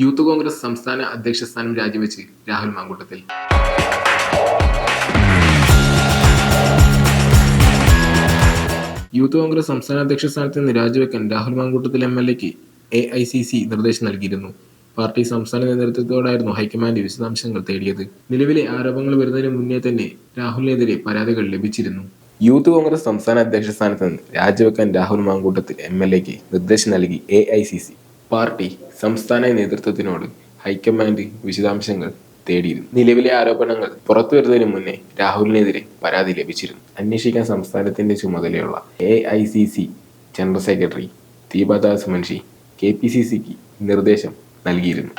Youth Congress സംസ്ഥാന അധ്യക്ഷ സ്ഥാനം രാജിവെച്ച് രാഹുൽ മാങ്കൂട്ടത്തിൽ. യൂത്ത് കോൺഗ്രസ് സംസ്ഥാന അധ്യക്ഷ സ്ഥാനത്ത് നിന്ന് രാജിവെക്കാൻ രാഹുൽ മാങ്കൂട്ടത്തിൽ എം എൽ എക്ക് എ ഐ സി സി നിർദ്ദേശം നൽകിയിരുന്നു. പാർട്ടി സംസ്ഥാന നേതൃത്വത്തോടായിരുന്നു ഹൈക്കമാൻഡ് വിശദാംശങ്ങൾ തേടിയത്. നിലവിലെ ആരോപണങ്ങൾ വരുന്നതിന് മുന്നേ തന്നെ രാഹുലിനെതിരെ പരാതികൾ ലഭിച്ചിരുന്നു. യൂത്ത് കോൺഗ്രസ് സംസ്ഥാന അധ്യക്ഷ സ്ഥാനത്ത് നിന്ന് രാജിവെക്കാൻ രാഹുൽ മാങ്കൂട്ടത്തിൽ എം എൽ എക്ക് നിർദ്ദേശം നൽകി A I C C. Party സംസ്ഥാന നേതൃത്വത്തിനോട് ഹൈക്കമാൻഡ് വിശദാംശങ്ങൾ തേടിയിരുന്നു. നിലവിലെ ആരോപണങ്ങൾ പുറത്തു വരുന്നതിന് മുന്നേ രാഹുലിനെതിരെ പരാതി ലഭിച്ചിരുന്നു. അന്വേഷിക്കാൻ സംസ്ഥാനത്തിന്റെ ചുമതലയുള്ള A I C C general secretary Deepa Das Munshi K P C സിക്ക് നിർദ്ദേശം നൽകിയിരുന്നു.